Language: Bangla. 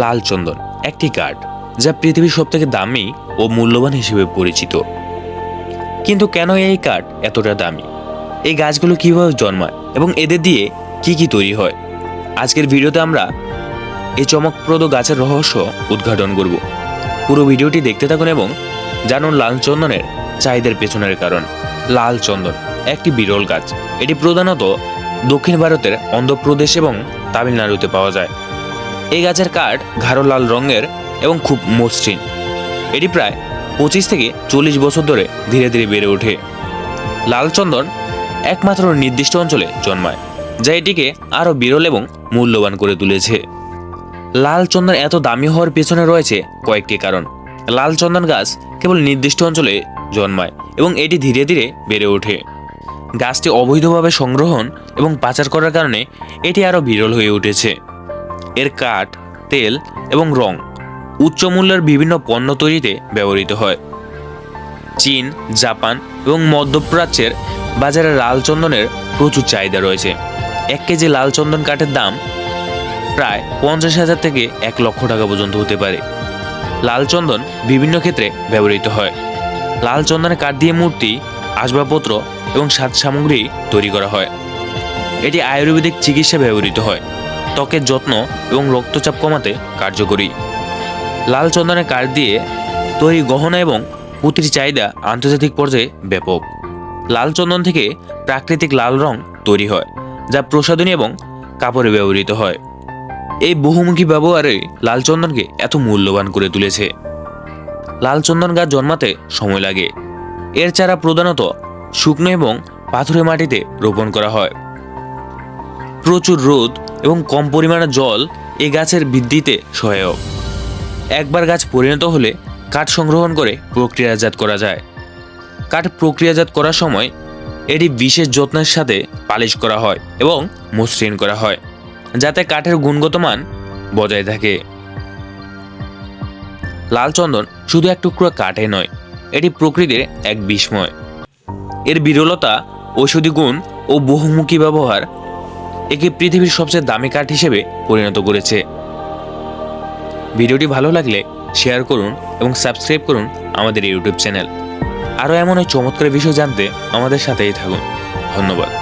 লাল চন্দন, একটি কাঠ যা পৃথিবীর সবথেকে দামি ও মূল্যবান হিসেবে পরিচিত। কিন্তু কেন এই কাঠ এতটা দামি? এই গাছগুলো কীভাবে জন্মায় এবং এদের দিয়ে কি কি তৈরি হয়? আজকের ভিডিওতে আমরা এই চমকপ্রদ গাছের রহস্য উদ্ঘাটন করব। পুরো ভিডিওটি দেখতে থাকুন এবং জানুন লাল চন্দনের চাহিদার পেছনের কারণ। লাল চন্দন, একটি বিরল গাছ। এটি প্রধানত দক্ষিণ ভারতের অন্ধ্রপ্রদেশ এবং তামিলনাড়ুতে পাওয়া যায়। এই গাছের কাঠ গাঢ় লাল রঙের এবং খুব মসৃণ। এটি প্রায় পঁচিশ থেকে চল্লিশ বছর ধরে ধীরে ধীরে বেড়ে ওঠে। লাল চন্দন একমাত্র নির্দিষ্ট অঞ্চলে জন্মায়, যা এটিকে আরও বিরল এবং মূল্যবান করে তুলেছে। লাল চন্দন এত দামি হওয়ার পেছনে রয়েছে কয়েকটি কারণ। লাল চন্দন গাছ কেবল নির্দিষ্ট অঞ্চলে জন্মায় এবং এটি ধীরে ধীরে বেড়ে ওঠে। গাছটি অবৈধভাবে সংগ্রহণ এবং পাচার করার কারণে এটি আরও বিরল হয়ে উঠেছে। এর কাঠ, তেল এবং রং উচ্চ মূল্যের বিভিন্ন পণ্য তৈরিতে ব্যবহৃত হয়। চীন, জাপান এবং মধ্যপ্রাচ্যের বাজারে লাল চন্দনের প্রচুর চাহিদা রয়েছে। এক কেজি লাল চন্দন কাঠের দাম প্রায় পঞ্চাশ হাজার থেকে এক লক্ষ টাকা পর্যন্ত হতে পারে। লাল চন্দন বিভিন্ন ক্ষেত্রে ব্যবহৃত হয়। লাল চন্দনের কাঠ দিয়ে মূর্তি, আসবাবপত্র এবং সাজ সামগ্রী তৈরি করা হয়। এটি আয়ুর্বেদিক চিকিৎসা ব্যবহৃত হয়। ত্বকের যত্ন এবং রক্তচাপ কমাতে কার্যকরী। লাল চন্দনের কাঠ দিয়ে তৈরি গহনা এবং পুঁতির চাহিদা আন্তর্জাতিক পর্যায়ে ব্যাপক। লাল চন্দন থেকে প্রাকৃতিক লাল রং তৈরি হয়, যা প্রসাধনী এবং কাপড়ে ব্যবহৃত হয়। এই বহুমুখী ব্যবহারে লাল চন্দনকে এত মূল্যবান করে তুলেছে। লাল চন্দন গাছ জন্মাতে সময় লাগে। এর চারা প্রধানত শুকনো এবং পাথুরে মাটিতে রোপণ করা হয়। প্রচুর রোদ এবং কম পরিমাণে জল এ গাছের বৃদ্ধিতে সহায়ক। একবার গাছ পরিণত হলে কাঠ সংগ্রহণ করে প্রক্রিয়াজাত করা যায়। কাঠ প্রক্রিয়াজাত করার সময় এটি বিশেষ যত্নের সাথে পালিশ করা হয় এবং মসৃণ করা হয়, যাতে কাঠের গুণগত মান বজায় থাকে। লাল চন্দন শুধু এক টুকরো কাঠে নয়, এটি প্রকৃতির এক বিস্ময়। এর বিরলতা, ঔষধি গুণ ও বহুমুখী ব্যবহার একে পৃথিবীর সবচেয়ে দামি কাঠ হিসেবে পরিণত করেছে। ভিডিওটি ভালো লাগলে শেয়ার করুন এবং সাবস্ক্রাইব করুন আমাদের ইউটিউব চ্যানেল। আরও এমন চমৎকার বিষয় জানতে আমাদের সাথেই থাকুন। ধন্যবাদ।